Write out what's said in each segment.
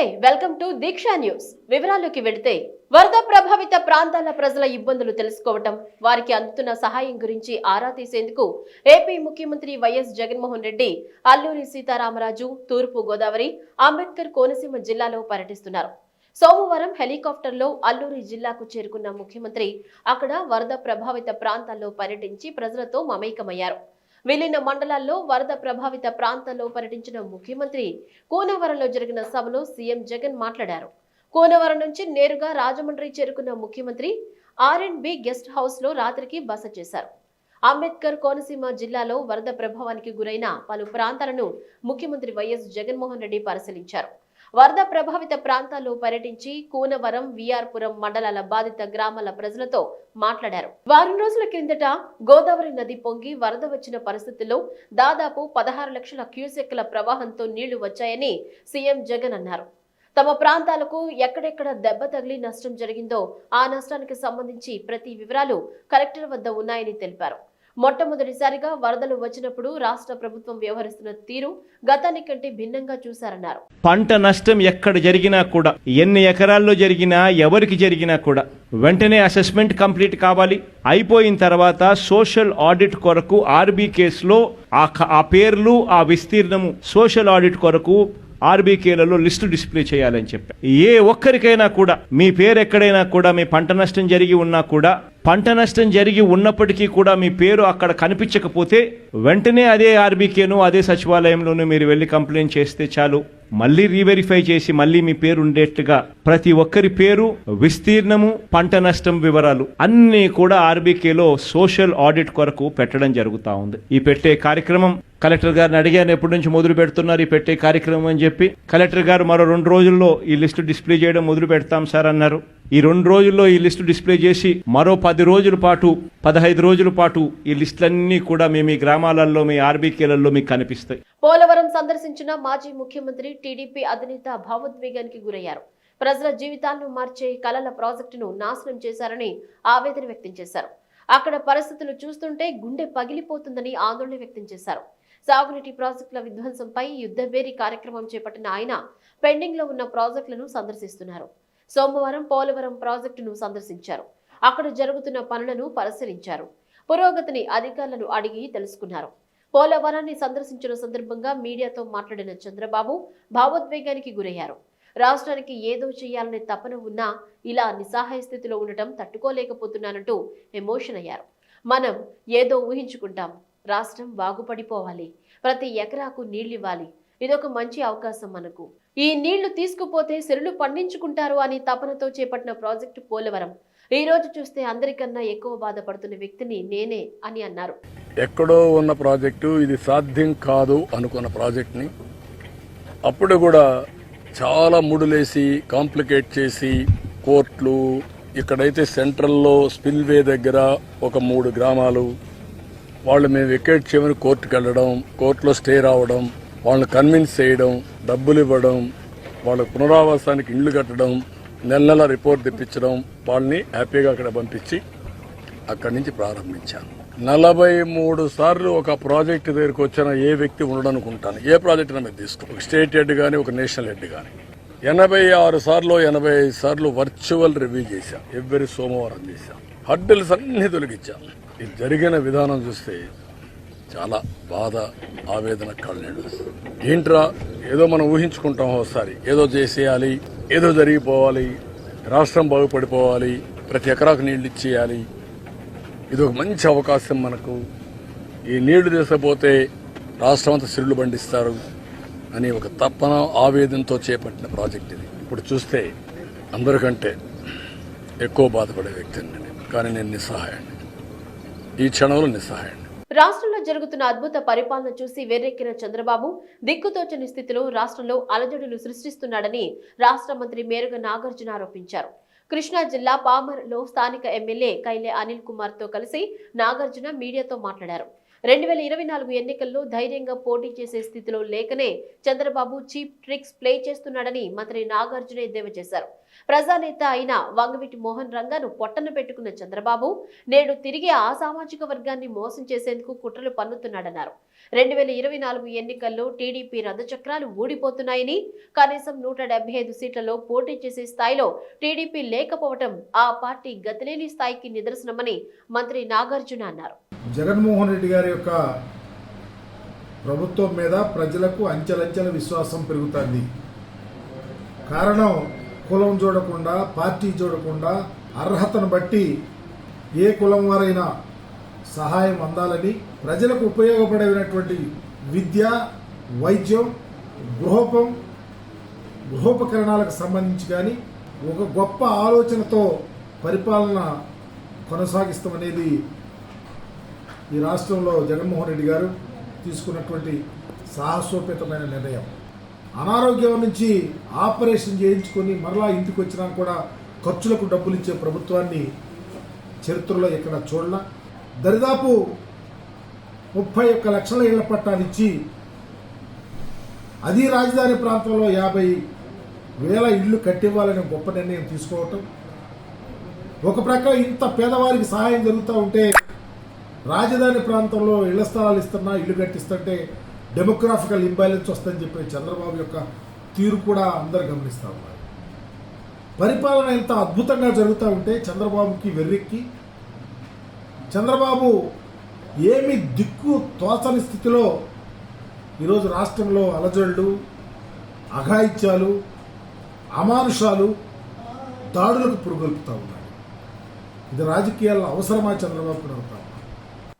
నమస్తే welcome to Deeksha news. వివరాల్లోకి వెళితే వరద ప్రభావిత ప్రాంతాల ప్రజల ఇబ్బందులు తెలుసుకోవటం వారికి అందుతున్న సహాయం గురించి ఆరా తీసేందుకు ఏపీ ముఖ్యమంత్రి వైఎస్ జగన్మోహన్ రెడ్డి అల్లూరి సీతారామరాజు తూర్పు గోదావరి అంబేద్కర్ కోనసీమ జిల్లాలో పర్యటిస్తున్నారు. సోమవారం హెలికాప్టర్లో అల్లూరి జిల్లాకు చేరుకున్న ముఖ్యమంత్రి అక్కడ వరద ప్రభావిత ప్రాంతాల్లో పర్యటించి ప్రజలతో మమేకమయ్యారు. విలీన మండలాల్లో వరద ప్రభావిత ప్రాంతాల్లో పర్యటించిన ముఖ్యమంత్రి కోనవరంలో జరిగిన సభలో సీఎం జగన్ మాట్లాడారు. కోనవరం నుంచి నేరుగా రాజమండ్రి చేరుకున్న ముఖ్యమంత్రి ఆర్ అండ్ బి గెస్ట్ హౌస్లో రాత్రికి బస చేశారు. అంబేద్కర్ కోనసీమ జిల్లాలో వరద ప్రభావానికి గురైన పలు ప్రాంతాలను ముఖ్యమంత్రి వైఎస్ జగన్మోహన్ రెడ్డి పరిశీలించారు. వరద ప్రభావిత ప్రాంతాల్లో పర్యటించి కూనవరం విఆర్పురం మండలాల బాధిత గ్రామాల ప్రజలతో మాట్లాడారు. వారం రోజుల క్రిందట గోదావరి నది పొంగి వరద వచ్చిన పరిస్థితుల్లో దాదాపు పదహారు లక్షల క్యూసెక్ల ప్రవాహంతో నీళ్ళు వచ్చాయని సీఎం జగన్ అన్నారు. తమ ప్రాంతాలకు ఎక్కడెక్కడ దెబ్బ తగిలి నష్టం జరిగిందో ఆ నష్టానికి సంబంధించి ప్రతి వివరాలు కలెక్టర్ వద్ద ఉన్నాయని తెలిపారు. మొట్టమొదటిసారిగా వరదలు వచ్చినప్పుడు రాష్ట్ర ప్రభుత్వం వ్యవహరిస్తున్న తీరు గతానికంటే భిన్నంగా చూశారన్నారు. పంట నష్టం ఎక్కడ జరిగినా కూడా ఎన్ని ఎకరాల్లో జరిగినా ఎవరికి జరిగినా కూడా వెంటనే అసెస్మెంట్ కంప్లీట్ కావాలి. అయిపోయిన తర్వాత సోషల్ ఆడిట్ కొరకు ఆర్బీ కేసులో ఆ ఆ పేర్లు ఆ విస్తీర్ణము సోషల్ ఆడిట్ కొరకు ఆర్బీకేలలో లిస్టు డిస్ప్లే చేయాలని చెప్పి. ఏ ఒక్కరికైనా కూడా మీ పేరు ఎక్కడైనా కూడా మీ పంట నష్టం జరిగి ఉన్నా కూడా పంట నష్టం జరిగి ఉన్నప్పటికీ కూడా మీ పేరు అక్కడ కనిపించకపోతే వెంటనే అదే ఆర్బీకేను అదే సచివాలయంలోనూ మీరు వెళ్ళి కంప్లైంట్ చేస్తే చాలు. మళ్ళీ రీవెరిఫై చేసి మళ్ళీ మీ పేరు ఉండేట్టుగా ప్రతి ఒక్కరి పేరు విస్తీర్ణము పంట నష్టం వివరాలు అన్నీ కూడా ఆర్బీకేలో సోషల్ ఆడిట్ కొరకు పెట్టడం జరుగుతా ఉంది. ఈ పెట్టే కార్యక్రమం కలెక్టర్ గారిని అడిగాను ఎప్పటి నుంచి మొదలు పెడుతున్నారు ఈ పెట్టే కార్యక్రమం అని చెప్పి. కలెక్టర్ గారు మరో రెండు రోజుల్లో ఈ లిస్టు డిస్ప్లే చేయడం మొదలు పెడతాం సార్ అన్నారు. ఈ రెండు రోజుల్లో ఈ లిస్టు డిస్ప్లే చేసి మరో పది రోజుల పాటు పదహైదు రోజుల పాటు ఈ లిస్టులన్నీ కూడా మీ మీ గ్రామాలలో మీ ఆర్బీకేలలో మీకు కనిపిస్తాయి. పోలవరం సందర్శించిన మాజీ ముఖ్యమంత్రి టీడీపీ అధినేత భావోద్వేగానికి గురయ్యారు. ప్రజల జీవితాలను మార్చే కలల ప్రాజెక్టును నాశనం చేశారని ఆవేదన వ్యక్తం చేశారు. అక్కడ పరిస్థితులు చూస్తుంటే గుండె పగిలిపోతుందని ఆందోళన వ్యక్తం చేశారు. సాగునీటి ప్రాజెక్టుల విధ్వంసంపై యుద్ధవేరి కార్యక్రమం చేపట్టిన ఆయన పెండింగ్లో ఉన్న ప్రాజెక్టులను సందర్శిస్తున్నారు. సోమవారం పోలవరం ప్రాజెక్టును సందర్శించారు. అక్కడ జరుగుతున్న పనులను పరిశీలించారు. పురోగతిని అధికారులను అడిగి తెలుసుకున్నారు. పోలవరాన్ని సందర్శించిన సందర్భంగా మీడియాతో మాట్లాడిన చంద్రబాబు భావోద్వేగానికి గురయ్యారు. రాష్ట్రానికి ఏదో చేయాలనే తపన ఉన్నా ఇలా నిస్సహాయ స్థితిలో ఉండటం తట్టుకోలేకపోతున్నానంటూ ఎమోషన్ అయ్యారు. మనం ఏదో ఊహించుకుంటాం. రాష్ట్రం బాగుపడిపోవాలి. ప్రతి ఎకరాకు నీళ్ళివ్వాలి ఇదొక మంచి అవకాశం మనకు. ఈ నీళ్ళు తీసుకుపోతే సెరులు పండించుకుంటారు అని తపనతో చేపట్టిన ప్రాజెక్టు పోలవరం. ఈ రోజు చూస్తే అందరికన్నా ఎక్కువ బాధపడుతున్న వ్యక్తిని నేనే అని అన్నారు. ఎక్కడో ఉన్న ప్రాజెక్టు ఇది సాధ్యం కాదు అనుకున్న ప్రాజెక్ట్ని. అప్పుడు కూడా చాలా ముడులేసి కాంప్లికేట్ చేసి కోర్టులు ఇక్కడైతే సెంట్రల్లో స్పిల్వే దగ్గర ఒక మూడు గ్రామాలు. వాళ్ళు మేము వెకేట్ చేయమని కోర్టుకు వెళ్ళడం కోర్టులో స్టే రావడం వాళ్ళని కన్విన్స్ చేయడం డబ్బులు ఇవ్వడం వాళ్ళ పునరావాసానికి ఇండ్లు కట్టడం నెల నెల రిపోర్ట్ తెప్పించడం వాళ్ళని హ్యాపీగా అక్కడ పంపించి అక్కడి నుంచి ప్రారంభించాను. నలభై మూడు సార్లు ఒక ప్రాజెక్ట్ దగ్గరికి వచ్చిన ఏ వ్యక్తి ఉండడనుకుంటాను. ఏ ప్రాజెక్ట్ అయినా మీరు తీసుకో ఒక స్టేట్ హెడ్ కానీ ఒక నేషనల్ హెడ్ కానీ ఎనభై ఆరు సార్లు ఎనభై ఐదు సార్లు వర్చువల్ రివ్యూ చేశాం. ఎవ్రీ సోమవారం చేశాం. హడ్డల్స్ అన్ని తొలగించాం. ఇది జరిగిన విధానం చూస్తే చాలా బాధ ఆవేదన కళ్ళేడు ఏంట్రా ఏదో మనం ఊహించుకుంటాం ఒకసారి ఏదో చేసేయాలి ఏదో జరిగిపోవాలి రాష్ట్రం బాగుపడిపోవాలి ప్రతి ఎకరాకు నీళ్ళు ఇచ్చేయాలి. ఇది ఒక మంచి అవకాశం మనకు. ఈ నీళ్ళు తీసుకపోతే రాష్ట్రం అంతా సిరులు పండిస్తారు అని ఒక తప్పన ఆవేదనతో చేపట్టిన ప్రాజెక్ట్ ఇది. ఇప్పుడు చూస్తే అందరికంటే ఎక్కువ బాధపడే వ్యక్తిని నేను. కానీ నేను నిస్సహాయాన్ని ఈ క్షణంలో నిస్సహాయాన్ని రాష్ట్రంలో జరుగుతున్న అద్భుత పరిపాలన చూసి వెర్రెక్కిన చంద్రబాబు దిక్కుతోచని స్థితిలో రాష్ట్రంలో అలజడులు సృష్టిస్తున్నాడని రాష్ట్ర మంత్రి మేరుగ నాగార్జున ఆరోపించారు. కృష్ణా జిల్లా పామర్లో స్థానిక ఎమ్మెల్యే కైలే అనిల్ కుమార్తో కలిసి నాగార్జున మీడియాతో మాట్లాడారు. రెండు వేల ఇరవై నాలుగు ఎన్నికల్లో ధైర్యంగా పోటీ చేసే స్థితిలో లేకనే చంద్రబాబు చీప్ ట్రిక్స్ ప్లే చేస్తున్నాడని మంత్రి నాగార్జున ఎద్దేవా చేశారు ప్రజానేత అయిన వంగవీటి మోహన్ రంగాను పొట్టన పెట్టుకున్న చంద్రబాబు నేడు తిరిగి ఆ సామాజిక వర్గాన్ని మోసం చేసేందుకు కుట్రలు పన్నుతున్నాడన్నారు. రెండు వేల ఇరవై నాలుగు ఎన్నికల్లో టీడీపీ రథచక్రాలు ఊడిపోతున్నాయని కనీసం నూట డెబ్బై ఐదు సీట్లలో పోటీ చేసే స్థాయిలో టీడీపీ లేకపోవటం ఆ పార్టీ గతిలేని స్థాయికి నిదర్శనమని మంత్రి నాగార్జున అన్నారు. జగన్మోహన్ రెడ్డి గారి యొక్క ప్రభుత్వం మీద ప్రజలకు అంచెలంచెల విశ్వాసం పెరుగుతుంది. కారణం కులం చూడకుండా పార్టీ చూడకుండా అర్హతను బట్టి ఏ కులం వారైనా సహాయం అందాలని ప్రజలకు ఉపయోగపడేటువంటి విద్య వైద్యం గృహోపం గృహోపకరణాలకు సంబంధించి కానీ ఒక గొప్ప ఆలోచనతో పరిపాలన కొనసాగిస్తామనేది ఈ రాష్ట్రంలో జగన్మోహన్ రెడ్డి గారు తీసుకున్నటువంటి సాహసోపేతమైన నిర్ణయం. అనారోగ్యం నుంచి ఆపరేషన్ చేయించుకొని మరలా ఇంటికి వచ్చినా కూడా ఖర్చులకు డబ్బులు ఇచ్చే ప్రభుత్వాన్ని చరిత్రలో ఎక్కడ చూడాల. దరిదాపు ముప్పై ఒక్క లక్షల ఇళ్ళ పట్టాలు ఇచ్చి అది రాజధాని ప్రాంతంలో యాభై వేల ఇళ్ళు కట్టివ్వాలనే గొప్ప నిర్ణయం తీసుకోవటం. ఒక ప్రక్క ఇంత పేదవారికి సహాయం జరుగుతూ ఉంటే రాజధాని ప్రాంతంలో ఇళ్ళ స్థలాలు ఇస్తున్నా ఇల్లు కట్టిస్తుంటే డెమోగ్రాఫికల్ ఇంబ్యాలెన్స్ వస్తుందని చెప్పే చంద్రబాబు యొక్క తీరు కూడా అందరు గమనిస్తూ ఉన్నారు. పరిపాలన ఎంత అద్భుతంగా జరుగుతూ ఉంటే చంద్రబాబుకి వెర్రెక్కి. చంద్రబాబు ఏమి దిక్కు తోచని స్థితిలో ఈరోజు రాష్ట్రంలో అలజడులు అఘాయిత్యాలు అమానుషాలు దాడులకు పురుగొల్పుతూ ఉన్నాయి ఇది రాజకీయాల్లో అవసరమా చంద్రబాబు అడుగుతా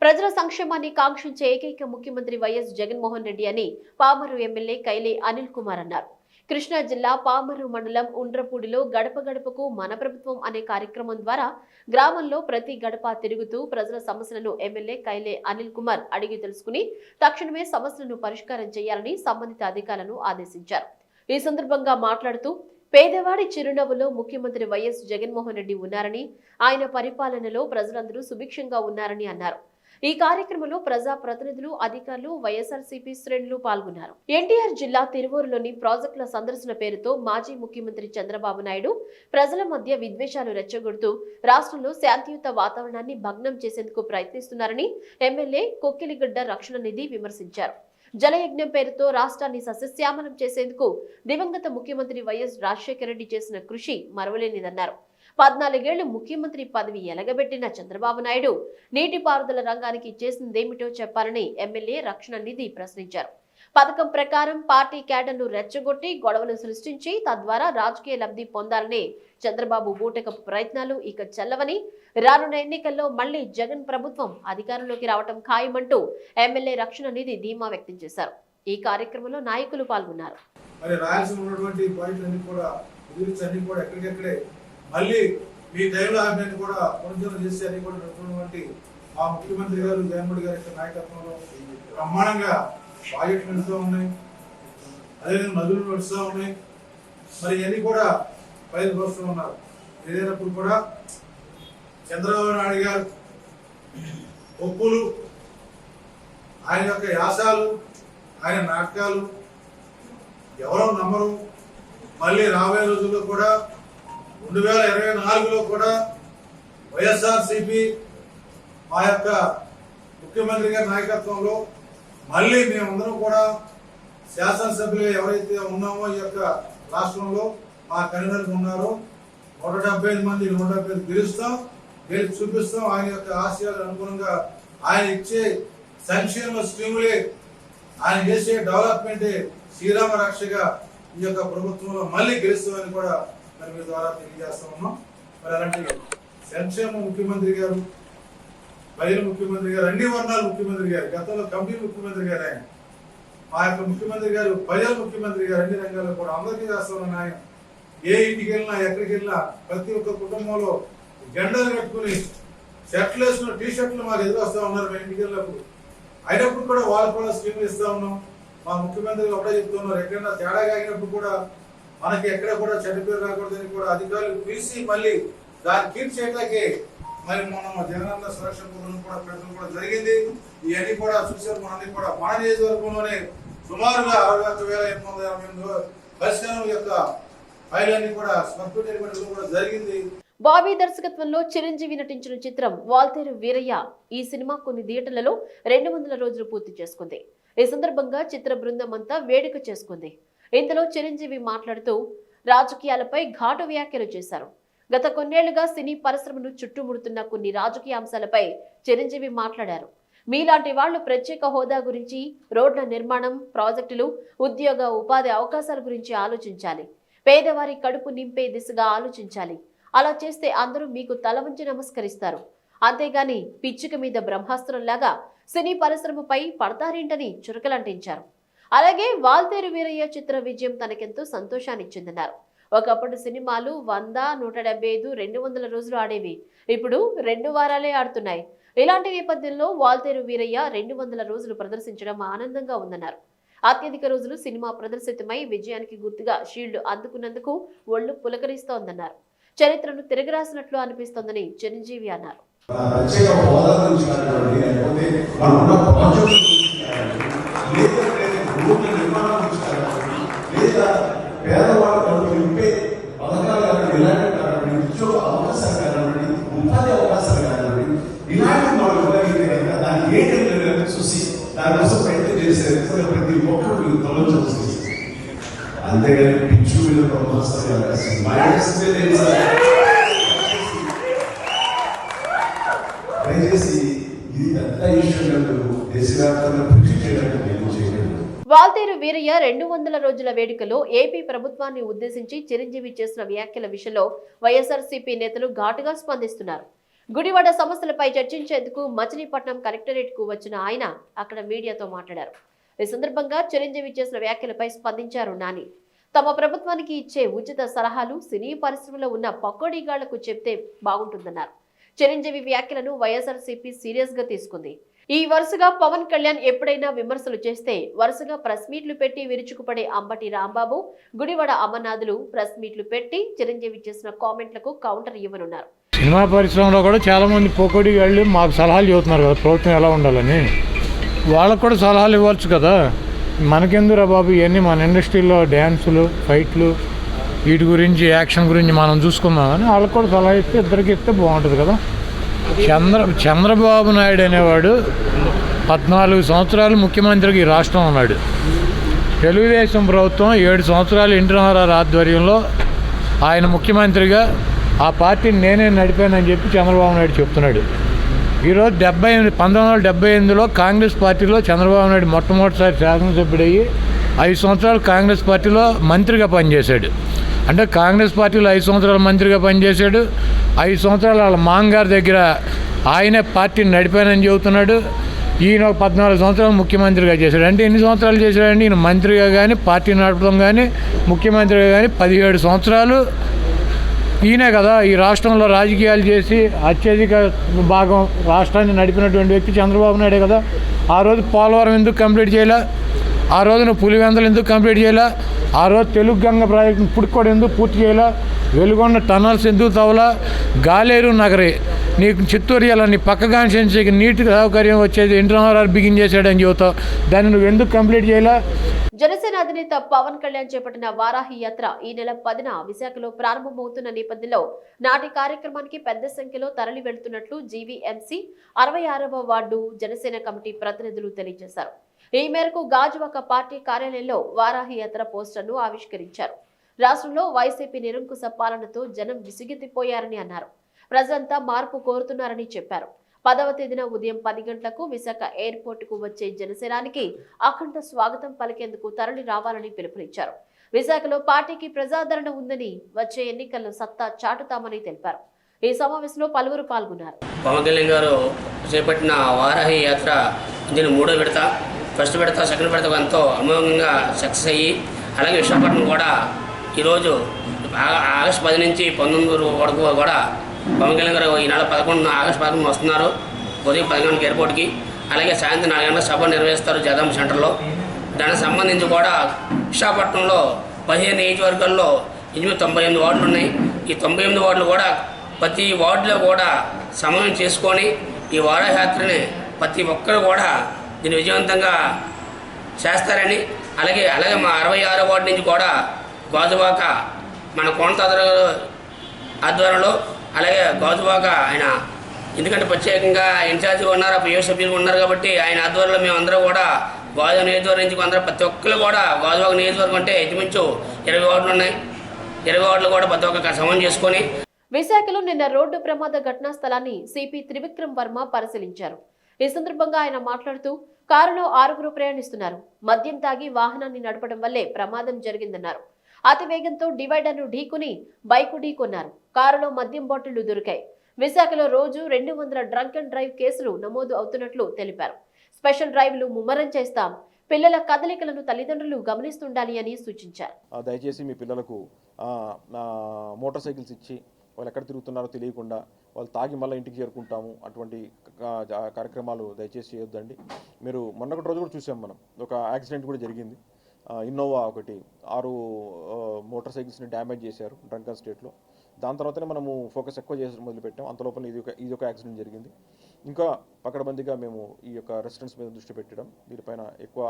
ప్రజల సంక్షేమాన్ని కాంక్షించే ఏకైక ముఖ్యమంత్రి వైఎస్ జగన్మోహన్ రెడ్డి అని పామరు ఎమ్మెల్యే కైలే అనిల్ కుమార్ అన్నారు. కృష్ణా జిల్లా పామరు మండలం ఉండ్రపూడిలో గడప గడపకు మన ప్రభుత్వం అనే కార్యక్రమం ద్వారా గ్రామంలో ప్రతి గడప తిరుగుతూ ప్రజల సమస్యలను ఎమ్మెల్యే కైలే అనిల్ కుమార్ అడిగి తెలుసుకుని తక్షణమే సమస్యలను పరిష్కారం చేయాలని సంబంధిత అధికారులను ఆదేశించారు. ఈ సందర్భంగా మాట్లాడుతూ పేదవాడి చిరునవ్వులో ముఖ్యమంత్రి వైఎస్ జగన్మోహన్ రెడ్డి ఉన్నారని ఆయన పరిపాలనలో ప్రజలందరూ సుభిక్షంగా ఉన్నారని అన్నారు. ఈ కార్యక్రమంలో ప్రజా ప్రతినిధులు అధికారులు వైఎస్ఆర్సీపీ శ్రేణులు పాల్గొన్నారు. ఎన్టీఆర్ జిల్లా తిరువూరులోని ప్రాజెక్టుల సందర్శన పేరుతో మాజీ ముఖ్యమంత్రి చంద్రబాబు నాయుడు ప్రజల మధ్య విద్వేషాలు రెచ్చగొడుతూ రాష్ట్రంలో శాంతియుత వాతావరణాన్ని భగ్నం చేసేందుకు ప్రయత్నిస్తున్నారని ఎమ్మెల్యే కొక్కిలిగడ్డ రక్షణ నిధి విమర్శించారు. జలయజ్ఞం పేరుతో రాష్ట్రాన్ని సస్యశ్యామలం చేసేందుకు దివంగత ముఖ్యమంత్రి వైఎస్ రాజశేఖర రెడ్డి చేసిన కృషి మరవలేనిదన్నారు. పద్నాలుగేళ్ళు ముఖ్యమంత్రి పదవి ఎలగబెట్టిన చంద్రబాబు నాయుడు నీటిపారుదల రంగానికి చేసిందేమిటో చెప్పాలని ఎమ్మెల్యే రక్షణ నిధి ప్రశ్నించారు. పథకం ప్రకారం పార్టీ క్యాడర్ను రెచ్చగొట్టి గొడవలు సృష్టించి తద్వారా రాజకీయ లబ్ధి పొందాలని చంద్రబాబు బూటకపు ప్రయత్నాలు ఇక చెల్లవని రానున్న ఎన్నికల్లో మళ్ళీ జగన్ ప్రభుత్వం అధికారంలోకి రావటం ఖాయమంటూ ఎమ్మెల్యే రక్షణ నిధి ధీమా వ్యక్తం చేశారు. ఈ కార్యక్రమంలో నాయకులు పాల్గొన్నారు. మరి రాయలసీమ ఉన్నటువంటి పాయింట్లన్నీ కూడా అన్ని కూడా ఎక్కడికెక్కడే మళ్ళీ మీ టైంలో అన్ని కూడా పునరుద్ధరణ చేసి అన్ని కూడా నడుపుతున్నటువంటి మా ముఖ్యమంత్రి గారు జగన్మోహన్ గారి యొక్క నాయకత్వంలో బ్రహ్మాండంగా ప్రాజెక్టులు నడుస్తూ ఉన్నాయి. అదేవిధంగా నదులు నడుస్తూ ఉన్నాయి. మరి ఇవన్నీ కూడా ప్రజలు వస్తూ ఉన్నారు. ఏదైనప్పుడు కూడా చంద్రబాబు నాయుడు గారు ఒప్పులు ఆయన యొక్క యాసాలు ఆయన నాటకాలు ఎవరో నమ్మరు. మళ్ళీ రాబోయే రోజుల్లో కూడా రెండు వేల ఇరవై నాలుగులో కూడా వైఎస్ఆర్ సిపి మా యొక్క ముఖ్యమంత్రి గారి నాయకత్వంలో మళ్ళీ మేమందరం కూడా శాసనసభ్యులుగా ఎవరైతే ఉన్నామో ఈ యొక్క రాష్ట్రంలో మా కన్వీనర్లు ఉన్నారో నూట డెబ్బై ఐదు మంది నూట డెబ్బై ఐదు గెలుస్తాం గెలిచి చూపిస్తాం. ఆయన యొక్క ఆశయాలు అనుగుణంగా ఆయన ఇచ్చే సంక్షేమ స్కీములే ఆయన చేసే డెవలప్మెంటే శ్రీరామ రక్షగా ఈ యొక్క ప్రభుత్వంలో మళ్ళీ గెలుస్తామని కూడా మరి మీ ద్వారా తెలియజేస్తా ఉన్నాం. మరి అలాంటి సంక్షేమ ముఖ్యమంత్రి గారు ప్రజల ముఖ్యమంత్రి గారు అన్ని వర్ణాల ముఖ్యమంత్రి గారు గతంలో కమిటీ ముఖ్యమంత్రి గారు ఆయన. మా యొక్క ముఖ్యమంత్రి గారు ప్రజల ముఖ్యమంత్రి గారు అన్ని రంగాల్లో కూడా అందరికీ చేస్తా ఉన్న ఆయన. ఏ ఇంటికి వెళ్ళినా ఎక్కడికి వెళ్ళినా ప్రతి ఒక్క కుటుంబంలో జెండాలు కట్టుకుని షర్ట్లు వేసుకున్న టీ షర్ట్లు మాకు వస్తూ ఉన్నారు మా ఇంటికి వెళ్ళినప్పుడు. అయినప్పుడు కూడా వాళ్ళు కూడా స్కీమ్ ఇస్తా ఉన్నాం. మా ముఖ్యమంత్రి ఒకటే చెప్తున్నారు ఎక్కడైనా తేడా కాగినప్పుడు కూడా మనకి ఎక్కడ కూడా చెడ్డ పేరు రాకూడదని కూడా అధికారులు పిలిచి మళ్ళీ దాన్ని కీప్ చేయడానికి మరి మనం జగనన్న సురక్ష బృందం కూడా పెట్టడం కూడా జరిగింది. ఇవన్నీ కూడా చూసారు మనందరి కూడా మన నియోజకవర్గంలోనే సుమారుగా అరవై ఒక్క వేల ఎనిమిది వందల యాభై ఎనిమిది పరిష్కారం యొక్క ఫైల్ కూడా కంప్యూటర్ కూడా జరిగింది. బాబీ దర్శకత్వంలో చిరంజీవి నటించిన చిత్రం వాల్తేరు వీరయ్య ఈ సినిమా కొన్ని థియేటర్లలో రెండు వందల రోజులు పూర్తి చేసుకుంది. ఈ సందర్భంగా చిత్ర బృందం అంతా వేడుక చేసుకుంది. ఇందులో చిరంజీవి మాట్లాడుతూ రాజకీయాలపై ఘాటు వ్యాఖ్యలు చేశారు. గత కొన్నేళ్ళుగా సినీ పరిశ్రమను చుట్టుముడుతున్న కొన్ని రాజకీయ అంశాలపై చిరంజీవి మాట్లాడారు. మీలాంటి వాళ్ళు ప్రత్యేక హోదా గురించి రోడ్ల నిర్మాణం ప్రాజెక్టులు ఉద్యోగ ఉపాధి అవకాశాల గురించి ఆలోచించాలి. పేదవారి కడుపు నింపే దిశగా ఆలోచించాలి. అలా చేస్తే అందరూ మీకు తల వంచి నమస్కరిస్తారు. అంతేగాని పిచ్చుక మీద బ్రహ్మాస్త్రంలాగా సినీ పరిశ్రమపై పడతారేంటని చురకలంటించారు. అలాగే వాల్తేరు వీరయ్య చిత్ర విజయం తనకెంతో సంతోషాన్నిచ్చిందన్నారు. ఒకప్పుడు సినిమాలు వంద నూట డెబ్బై ఐదు రెండు వందల రోజులు ఆడేవి. ఇప్పుడు రెండు వారాలే ఆడుతున్నాయి. ఇలాంటి నేపథ్యంలో వాల్తేరు వీరయ్య రెండు వందల రోజులు ప్రదర్శించడం ఆనందంగా ఉందన్నారు. అత్యధిక రోజులు సినిమా ప్రదర్శితమై విజయానికి గుర్తుగా షీల్డ్ అందుకున్నందుకు ఒళ్ళు పులకరిస్తోందన్నారు. చరిత్రను తిరగరాసినట్లు అనిపిస్తోందని చిరంజీవి అన్నారు. ప్రత్యేక హోదా గురించి లేకపోతే Ela వీరయ్య రెండు వందల రోజుల వేడుకలో ఏపీ ప్రభుత్వాన్ని ఉద్దేశించి చిరంజీవి చేసిన వ్యాఖ్యల విషయంలో వైఎస్ఆర్సీపీ నేతలు ఘాటుగా స్పందిస్తున్నారు. గుడివాడ సమస్యలపై చర్చించేందుకు మచిలీపట్నం కలెక్టరేట్కు వచ్చిన ఆయన అక్కడ మీడియాతో మాట్లాడారు. ఈ సందర్భంగా చిరంజీవి చేసిన వ్యాఖ్యలపై స్పందించారు నాని. తమ ప్రభుత్వానికి ఇచ్చే ఉచిత సలహాలు సినీ పరిశ్రమలో ఉన్న పకోడీగాళ్ళకు చెప్తే బాగుంటుందన్నారు. చిరంజీవి వ్యాఖ్యలను వైఎస్ఆర్సీపీ సీరియస్గా తీసుకుంది. ఈ వరుసగా పవన్ కళ్యాణ్ ఎప్పుడైనా విమర్శలు చేస్తే వరుసగా ప్రెస్ మీట్లు పెట్టి విరుచుకుపడే అంబటి రాంబాబు గుడివాడ అమర్నాథులు ప్రెస్ మీట్లు పెట్టి చిరంజీవి చేసిన కామెంట్లకు కౌంటర్ ఇవ్వనున్నారు. సినిమా పరిశ్రమలో కూడా చాలామంది పోకోడి వెళ్ళి మాకు సలహాలు చెబుతున్నారు కదా ప్రభుత్వం ఎలా ఉండాలని. వాళ్ళకు కూడా సలహాలు ఇవ్వచ్చు కదా. మనకెందురా బాబు ఇవన్నీ మన ఇండస్ట్రీలో డ్యాన్సులు ఫైట్లు వీటి గురించి యాక్షన్ గురించి మనం చూసుకుందామని వాళ్ళకు కూడా సలహా ఇస్తే ఇద్దరికి ఇస్తే బాగుంటుంది కదా. చంద్ర చంద్రబాబు నాయుడు అనేవాడు పద్నాలుగు సంవత్సరాలు ముఖ్యమంత్రికి ఈ రాష్ట్రం ఉన్నాడు. తెలుగుదేశం ప్రభుత్వం ఏడు సంవత్సరాలు ఎన్టీ రామారావు ఆధ్వర్యంలో ఆయన ముఖ్యమంత్రిగా ఆ పార్టీని నేనే నడిపానని చెప్పి చంద్రబాబు నాయుడు చెప్తున్నాడు. ఈరోజు డెబ్బై ఎనిమిది పంతొమ్మిది వందల డెబ్బై ఎనిమిదిలో కాంగ్రెస్ పార్టీలో చంద్రబాబు నాయుడు మొట్టమొదటిసారి శాసనసభ్యుడయ్యి ఐదు సంవత్సరాలు కాంగ్రెస్ పార్టీలో మంత్రిగా పనిచేశాడు. అంటే కాంగ్రెస్ పార్టీలో ఐదు సంవత్సరాలు మంత్రిగా పనిచేశాడు. ఐదు సంవత్సరాలు వాళ్ళ మాంగారు దగ్గర ఆయనే పార్టీని నడిపానని చెబుతున్నాడు. ఈయన ఒక పద్నాలుగు సంవత్సరాలు ముఖ్యమంత్రిగా చేశాడు. అంటే ఎన్ని సంవత్సరాలు చేశాడండి? ఈయన మంత్రిగా కానీ పార్టీ నడపడం కానీ ముఖ్యమంత్రిగా కానీ పదిహేడు సంవత్సరాలు. ఈయనే కదా ఈ రాష్ట్రంలో రాజకీయాలు చేసి అత్యధిక భాగం రాష్ట్రాన్ని నడిపినటువంటి వ్యక్తి చంద్రబాబు నాయుడే కదా. ఆ రోజు పోలవరం ఎందుకు కంప్లీట్ చేయలే? ఆ రోజున పులివెందలు ఎందుకు కంప్లీట్ చేయాలా? ఆ రోజు తెలుగు గంగ ప్రాజెక్టు పుట్టుకోడు ఎందుకు పూర్తి చేయాలా? వెలుగొండ టనల్స్ ఎందుకు తవ్వలా? గాలేరు నగరే. నీకు చిత్తూరు ఇలా నీ పక్క కాన్స్టిట్యున్సీకి నీటి సౌకర్యం వచ్చేది ఎన్టీ బిగిన్ చేశాడని చెబుతావు దాన్ని నువ్వు ఎందుకు కంప్లీట్ చేయాలా? జనసేన అధినేత పవన్ కళ్యాణ్ చేపట్టిన వారాహి యాత్ర ఈ నెల పదిన విశాఖలో ప్రారంభమవుతున్న నేపథ్యంలో నాటి కార్యక్రమానికి పెద్ద సంఖ్యలో తరలి వెళ్తున్నట్లు జీవీఎంసీ అరవై ఆరవ వార్డు జనసేన కమిటీ ప్రతినిధులు తెలియజేశారు. ఈ మేరకు గాజువాక పార్టీ కార్యాలయంలో వారాహి యాత్ర పోస్టర్ను ఆవిష్కరించారు. రాష్ట్రంలో వైసీపీ నిరంకుశ పాలనతో జనం విసిగెత్తిపోయారని అన్నారు. ప్రజలంతా మార్పు కోరుతున్నారని చెప్పారు. పదవ తేదీన ఉదయం పది గంటలకు విశాఖ ఎయిర్పోర్ట్కు వచ్చే జనసేనానికి అఖండ స్వాగతం పలికేందుకు తరలి రావాలని పిలుపునిచ్చారు. విశాఖలో పార్టీకి ప్రజాదరణ ఉందని వచ్చే ఎన్నికల్లో సత్తా చాటుతామని తెలిపారు. ఈ సమావేశంలో పలువురు పాల్గొన్నారు. పవన్ కళ్యాణ్ గారు చేపట్టిన వారాహి యాత్ర దీని మూడో విడత. ఫస్ట్ విడత సెకండ్ విడత ఎంతో అమోఘంగా సక్సెస్ అయ్యి అలాగే విశాఖపట్నం కూడా ఈరోజు ఆగస్టు పది నుంచి పంతొమ్మిది వరకు కూడా పవన్ కళ్యాణ్ గారు ఈ నెల పదకొండున ఆగస్టు పదకొండు వస్తున్నారు. ఉదయం పది గంటలకు ఎయిర్పోర్ట్కి అలాగే సాయంత్రం నాలుగు గంటల సభ నిర్వహిస్తారు జగదాం సెంటర్లో. దానికి సంబంధించి కూడా విశాఖపట్నంలో పదిహేను నియోజకవర్గాల్లో ఎనిమిది తొంభై ఎనిమిది వార్డులు ఉన్నాయి. ఈ తొంభై ఎనిమిది వార్డులు కూడా ప్రతి వార్డులో కూడా సమయం చేసుకొని ఈ వారయాత్రని ప్రతి ఒక్కరు కూడా దీన్ని విజయవంతంగా చేస్తారని అలాగే అలాగే మా అరవై ఆరో వార్డు నుంచి కూడా గాజువాక మన కోనతాదర ఆధ్వర్యంలో అలాగే గాజువాక ఆయన ఎందుకంటే ప్రత్యేకంగా ఇన్ఛార్జిగా ఉన్నారు పిఓ సభ్యులు ఉన్నారు కాబట్టి ఆయన ఆధ్వర్యంలో మేమందరం కూడా గోదావరి నియోజకవర్గం నుంచి అందరూ ప్రతి ఒక్కరు కూడా గోదావరి నియోజకవర్గం అంటే ఇంచుమించు ఇరవై వార్డులు ఉన్నాయి. ఇరవై వార్డులు కూడా ప్రతి ఒక్క సమం చేసుకొని విశాఖలో నిన్న రోడ్డు ప్రమాద ఘటనా స్థలాన్ని సిపి త్రివిక్రమ్ వర్మ పరిశీలించారు. ఈ సందర్భంగా ఆయన మాట్లాడుతూ కారులో ఆరుగురు ప్రయాణిస్తున్నారు. మద్యం తాగి వాహనాన్ని నడపడం వల్లే ప్రమాదం జరిగిందన్నారు. అతి వేగంతో డివైడర్ను ఢీకొని బైకు ఢీకొన్నారు. కారులో మద్యం బాటిళ్ళు దొరికాయి. విశాఖలో రోజు రెండు వందల డ్రంక్ అండ్ డ్రైవ్ కేసులు నమోదు అవుతున్నట్లు తెలిపారు. స్పెషల్ డ్రైవ్లు ముమ్మరం చేస్తాం. పిల్లల కదలికలను తల్లిదండ్రులు గమనిస్తుండాలి అని సూచించారు. దయచేసి మీ పిల్లలకు మోటార్ సైకిల్స్ ఇచ్చి వాళ్ళు ఎక్కడ తిరుగుతున్నారో తెలియకుండా వాళ్ళు తాగి మళ్ళీ ఇంటికి చేరుకుంటాము. అటువంటి కార్యక్రమాలు దయచేసి చేయొద్దండి. మీరు మొన్నొకటి రోజు కూడా చూసాం మనం. ఒక యాక్సిడెంట్ కూడా జరిగింది. ఇన్నోవా ఒకటి. ఆరు మోటార్ సైకిల్స్ని డ్యామేజ్ చేశారు డ్రంకన్ స్టేట్లో. దాని తర్వాతనే మనము ఫోకస్ ఎక్కువ చేసి మొదలుపెట్టాం. అంత లోపల ఇది ఒక ఇది ఒక యాక్సిడెంట్ జరిగింది. ఇంకా పకడబందిగా మేము ఈ యొక్క రెసిడెంట్స్ మీద దృష్టి పెట్టడం దీనిపైన ఎక్కువ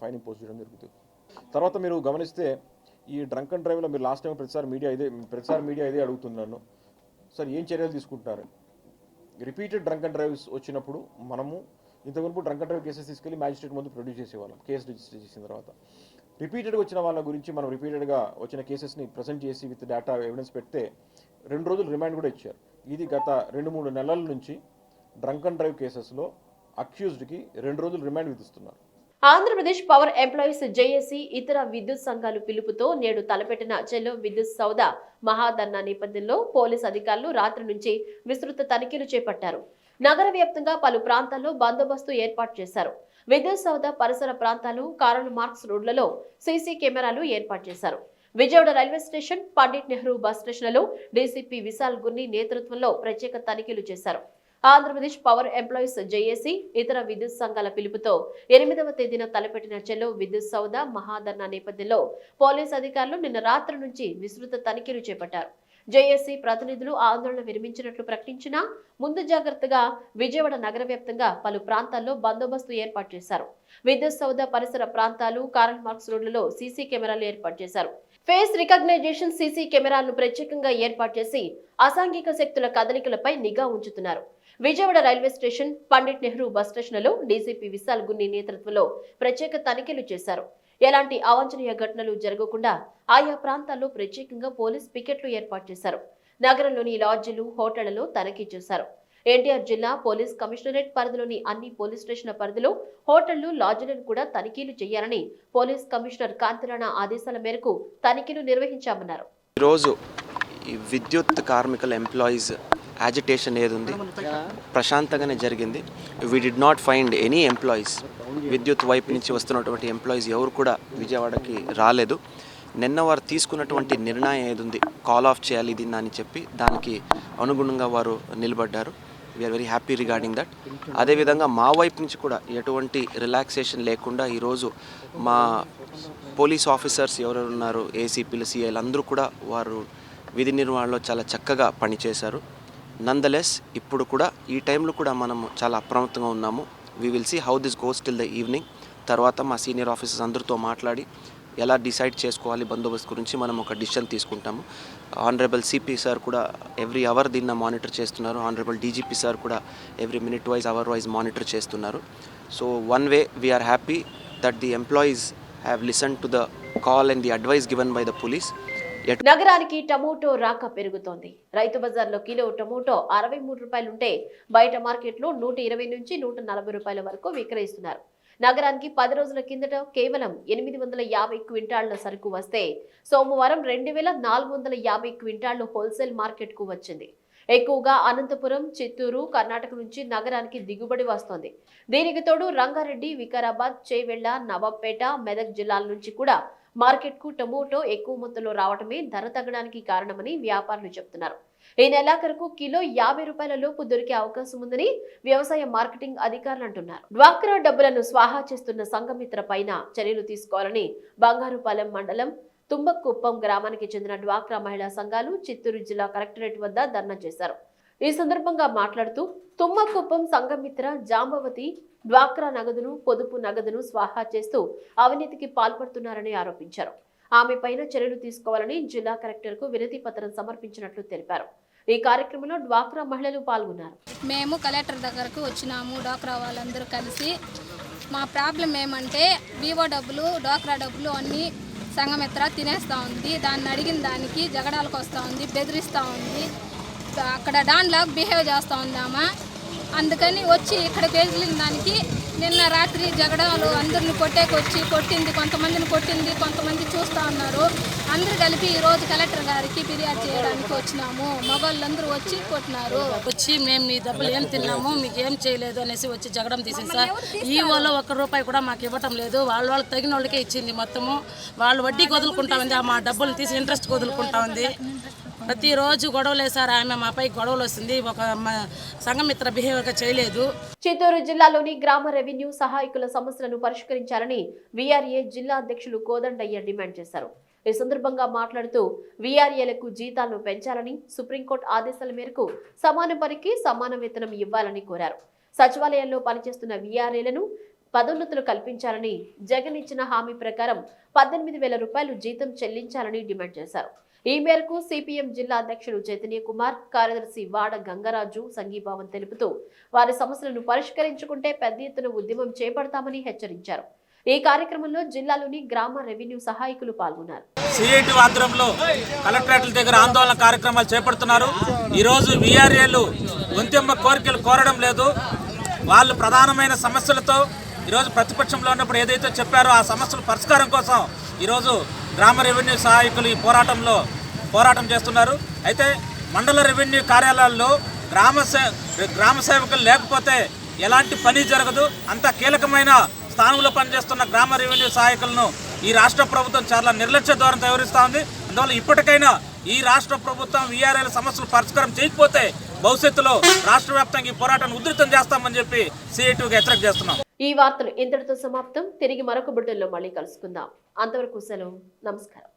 ఫైన్ ఇంపోజ్ చేయడం జరుగుతుంది. తర్వాత మీరు గమనిస్తే ఈ డ్రంక్ అండ్ డ్రైవ్లో మీరు లాస్ట్ టైం ప్రతిసారి మీడియా ఇదే ప్రతిసారి మీడియా ఇదే అడుగుతుంది నన్ను. సార్ ఏం చర్యలు తీసుకుంటున్నారు? రిపీటెడ్ డ్రంక్ అండ్ డ్రైవ్స్ వచ్చినప్పుడు మనము ఇంతకుముందు డ్రంక్ అండ్ డ్రైవ్ కేసెస్ తీసుకెళ్ళి మ్యాజిస్ట్రేట్ ముందు ప్రొడ్యూస్ చేసేవాళ్ళం కేసు రిజిస్టర్ చేసిన తర్వాత. రిపీటెడ్గా వచ్చిన వాళ్ళ గురించి మనం రిపీటెడ్గా వచ్చిన కేసెస్ని ప్రజెంట్ చేసి విత్ డేటా ఎవిడెన్స్ పెడితే రెండు రోజులు రిమాండ్ కూడా ఇచ్చారు. ఇది గత రెండు మూడు నెలల నుంచి డ్రంక్ అండ్ డ్రైవ్ కేసెస్లో అక్యూజ్డ్కి రెండు రోజులు రిమాండ్ విధిస్తున్నారు. ఆంధ్రప్రదేశ్ పవర్ ఎంప్లాయీస్ జేఏసీ ఇతర విద్యుత్ సంఘాలు పిలుపుతో నేడు తలపెట్టిన చెలో విద్యుత్ సౌద మహాధర్నా నేపథ్యంలో పోలీస్ అధికారులు రాత్రి నుంచి విస్తృత తనిఖీలు చేపట్టారు. నగర వ్యాప్తంగా పలు ప్రాంతాల్లో బందోబస్తు ఏర్పాటు చేశారు. విద్యుత్ సౌద పరిసర ప్రాంతాలు కారల్ మార్క్స్ రోడ్లలో సీసీ కెమెరాలు ఏర్పాటు చేశారు. Vijayawada railway station Pandit Nehru bus స్టేషన్లలో డీసీపీ విశాల్ గున్ని నేతృత్వంలో ప్రత్యేక తనిఖీలు చేశారు. ఆంధ్రప్రదేశ్ పవర్ ఎంప్లాయీస్ జేఏసీ ఇతర విద్యుత్ సంఘాల పిలుపుతో ఎనిమిదవ తేదీన తలపెట్టిన చెలో విద్యుత్ సౌద మహాధర్నా నేపథ్యంలో పోలీస్ అధికారులు నిన్న రాత్రి నుంచి విస్తృత తనిఖీలు చేపట్టారు. జేఏసీ ప్రతినిధులు ఆందోళన విరమించినట్లు ప్రకటించినా ముందు జాగ్రత్తగా విజయవాడ నగర వ్యాప్తంగా పలు ప్రాంతాల్లో బందోబస్తు ఏర్పాటు చేశారు. విద్యుత్ సౌద పరిసర ప్రాంతాలు కారల్ మార్క్స్ రోడ్లలో సీసీ కెమెరాలు ఏర్పాటు చేశారు. ఫేస్ రికగ్నైజేషన్ సీసీ కెమెరాలను ప్రత్యేకంగా ఏర్పాటు చేసి అసాంఘిక శక్తుల కదలికలపై నిఘా ఉంచుతున్నారు. Vijayawada railway station Pandit Nehru bus స్టేషన్లలో డీసీపీ విశాల్ గున్ని నేతృత్వంలో ప్రత్యేక తనిఖీలు చేశారు. ఎలాంటి అవాంఛనీయ ఘటనలు జరగకుండా ఆయా ప్రాంతాల్లో ప్రత్యేకంగా పోలీస్ పికెట్లు ఏర్పాటు చేశారు. నగరంలోని లాడ్జీలు హోటళ్ళలో తనిఖీ చేశారు. ఎన్టీఆర్ జిల్లా పోలీస్ కమిషనరేట్ పరిధిలోని అన్ని పోలీస్ స్టేషన్ల పరిధిలో హోటళ్ళు లాడ్జీలను కూడా తనిఖీలు చేయాలని పోలీస్ కమిషనర్ కాంతిరాణ ఆదేశాల మేరకు తనిఖీలు నిర్వహించామన్నారు. ఈరోజు ఈ విద్యుత్ కార్మికుల ఎంప్లాయీస్ యాజిటేషన్ ఏది ఉంది ప్రశాంతంగానే జరిగింది. We did not find any employees విద్యుత్ వైపు నుంచి వస్తున్నటువంటి ఎంప్లాయీస్ ఎవరు కూడా విజయవాడకి రాలేదు. నిన్న వారు తీసుకున్నటువంటి నిర్ణయం ఏది ఉంది కాల్ ఆఫ్ చేయాలి దీన్ని అని చెప్పి దానికి అనుగుణంగా వారు నిలబడ్డారు. We are very happy regarding that అదేవిధంగా మా వైపు నుంచి కూడా ఎటువంటి రిలాక్సేషన్ లేకుండా ఈరోజు మా పోలీస్ ఆఫీసర్స్ ఎవరెవరు ఉన్నారు ఏసీపీలు సిఐలు అందరూ కూడా వారు విధి నిర్వహణలో చాలా చక్కగా పనిచేశారు. నందలెస్ ఇప్పుడు కూడా ఈ టైంలో కూడా మనము చాలా అప్రమత్తంగా ఉన్నాము. We will see how this goes till the evening తర్వాత మా సీనియర్ ఆఫీసర్స్ అందరితో మాట్లాడి ఎలా డిసైడ్ చేసుకోవాలి బందోబస్తు గురించి మనం ఒక డిసిషన్ తీసుకుంటాము. ఆనరబుల్ సిపి సార్ కూడా ఎవ్రీ అవర్ దీన్ని మానిటర్ చేస్తున్నారు. ఆనరబుల్ డీజీపీ సార్ కూడా every minute wise hour wise monitor చేస్తున్నారు. So one way we are happy that the employees have listen to the call and the advice given by the police. నగరానికి tomato రాక పెరుగుతోంది. రైతు బజార్లో kilo tomato అరవై మూడు రూపాయలుంటే బయట మార్కెట్లో నూట ఇరవై నుంచి నూట నలభై రూపాయల వరకు విక్రయిస్తున్నారు. నగరానికి పది రోజుల కిందట కేవలం ఎనిమిది వందల యాభై క్వింటాళ్ళ సరుకు వస్తే సోమవారం రెండు వేల నాలుగు వందల యాభై క్వింటాళ్ళు హోల్సేల్ మార్కెట్కు వచ్చింది. ఎక్కువగా అనంతపురం చిత్తూరు కర్ణాటక నుంచి నగరానికి దిగుబడి వస్తోంది. దీనికి తోడు రంగారెడ్డి వికారాబాద్ చేవెళ్ళ నవాబ్పేట మెదక్ జిల్లాల నుంచి కూడా మార్కెట్కు టమోటో ఎక్కువ మొత్తంలో రావడమే ధర తగ్గడానికి కారణమని వ్యాపారులు చెబుతున్నారు ఈ నెలాఖరుకు కిలో యాభై రూపాయల లోపు దొరికే అవకాశం ఉందని వ్యవసాయ మార్కెటింగ్ అధికారులు అంటున్నారు. డ్వాక్రా డబ్బులను స్వాహా చేస్తున్న సంఘమిత్ర పైన చర్యలు తీసుకోవాలని బంగారుపాలెం మండలం తుంబకుప్పం గ్రామానికి చెందిన డ్వాక్రా మహిళా సంఘాలు చిత్తూరు జిల్లా కలెక్టరేట్ వద్ద ధర్నా చేశారు. ఈ సందర్భంగా మాట్లాడుతూ తుమ్మకుప్పం సంఘమిత్ర జాంబవతి డ్వాక్రా నగదును పొదుపు నగదును స్వాహా చేస్తూ అవినీతికి పాల్పడుతున్నారని ఆరోపించారు. ఆమె పైన చర్యలు తీసుకోవాలని జిల్లా కలెక్టర్కు వినతి పత్రం సమర్పించినట్లు తెలిపారు. ఈ కార్యక్రమంలో డ్వాక్రా మహిళలు పాల్గొన్నారు. మేము కలెక్టర్ దగ్గరకు వచ్చినాము డ్వాక్రా వాళ్ళందరూ కలిసి. మా ప్రాబ్లం ఏమంటే వివో డబ్బులు డ్వాక్రా డబ్బులు అన్నీ సంఘమిత్ర తినేస్తూ ఉంది. దాన్ని అడిగిన దానికి జగడాలకు వస్తూ ఉంది బెదిరిస్తూ ఉంది. అక్కడ డాన్లాగ్ బిహేవ్ చేస్తూ ఉందామా అందుకని వచ్చి ఇక్కడికి వెళ్ళిన దానికి నిన్న రాత్రి జగడాలు అందరిని కొట్టేకొచ్చి కొట్టింది కొంతమందిని కొట్టింది కొంతమంది చూస్తూ ఉన్నారు. అందరూ కలిపి ఈరోజు కలెక్టర్ గారికి ఫిర్యాదు చేయడానికి వచ్చినాము. మగవాళ్ళందరూ వచ్చి కొట్టినారు. వచ్చి మేము మీ డబ్బులు ఏం తిన్నాము మీకు ఏం చేయలేదు అనేసి వచ్చి జగడం తీసింది సార్. ఈ వాళ్ళు ఒక్క రూపాయి కూడా మాకు ఇవ్వటం లేదు. వాళ్ళ వాళ్ళకి తగిన వాళ్ళకే ఇచ్చింది మొత్తము. వాళ్ళు వడ్డీకి వదులుకుంటా ఉంది ఆ మా డబ్బులు తీసి ఇంట్రెస్ట్ వదులుకుంటా ఉంది ప్రతిరోజు గొడవలే సార్. ఆమె మాపై గొడవలు వస్తుంది. ఒక మ- సంఘమిత్ర బిహేవియర్గా చేయలేదు. చిత్తూరు జిల్లాలోని గ్రామ రెవెన్యూ సహాయకుల సమస్యలను పరిష్కరించాలని వీఆర్ఏ జిల్లా అధ్యక్షులు కోదండయ్య డిమాండ్ చేశారు. ఈ సందర్భంగా మాట్లాడుతూ వీఆర్ఏలకు జీతాలను పెంచాలని సుప్రీంకోర్టు ఆదేశాల మేరకు సమాన పనికి సమాన వేతనం ఇవ్వాలని కోరారు. సచివాలయాల్లో పనిచేస్తున్న వీఆర్ఏలను పదోన్నతులు కల్పించాలని జగన్ ఇచ్చిన హామీ ప్రకారం పద్దెనిమిది వేల రూపాయలు జీతం చెల్లించాలని డిమాండ్ చేశారు. ఈ మేరకు సిపిఎం జిల్లా అధ్యక్షుడు చైతన్య కుమార్ కార్యదర్శి వాడ గంగరాజు సంఘీభావం తెలుపుతూ వారి సమస్యలను పరిష్కరించుకుంటే పెద్ద ఎత్తున ఉద్యమం చేపడతామని హెచ్చరించారు. ఈ కార్యక్రమంలో జిల్లాలోని గ్రామ రెవెన్యూ సహాయకులు పాల్గొన్నారు. సిఐటి ఆధ్వర్యంలో కలెక్టరేట్ల దగ్గర ఆందోళన కార్యక్రమాలు చేపడుతున్నారు. ఈరోజు విఆర్ఏలు గొంతెమ్మ కోరికలు కోరడం లేదు. వాళ్ళు ప్రధానమైన సమస్యలతో ఈరోజు ప్రతిపక్షంలో ఉన్నప్పుడు ఏదైతే చెప్పారో ఆ సమస్యల పరిష్కారం కోసం ఈరోజు గ్రామ రెవెన్యూ సహాయకులు ఈ పోరాటంలో పోరాటం చేస్తున్నారు. అయితే మండల రెవెన్యూ కార్యాలయాల్లో గ్రామ సే గ్రామ సేవకులు లేకపోతే ఎలాంటి పని జరగదు. అంత కీలకమైన స్థానంలో పనిచేస్తున్న గ్రామ రెవెన్యూ సహాయకులను ఈ రాష్ట్ర ప్రభుత్వం చాలా నిర్లక్ష్య ద్వారా వ్యవహరిస్తూ ఉంది. అందువల్ల ఇప్పటికైనా ఈ రాష్ట్ర ప్రభుత్వం వీఆర్ఐల సమస్యలు పరిష్కారం చేయకపోతే భవిష్యత్తులో రాష్ట్ర వ్యాప్తంగా ఈ పోరాటాన్ని ఉధృతం చేస్తామని చెప్పి సిఐటికి హెచ్చరిక చేస్తున్నాం. ఈ వార్తలు ఇంతటితో సమాప్తం. తిరిగి మరొక బుట్టెల్లో మళ్ళీ కలుసుకుందాం. అంతవరకు సెలవు. నమస్కారం.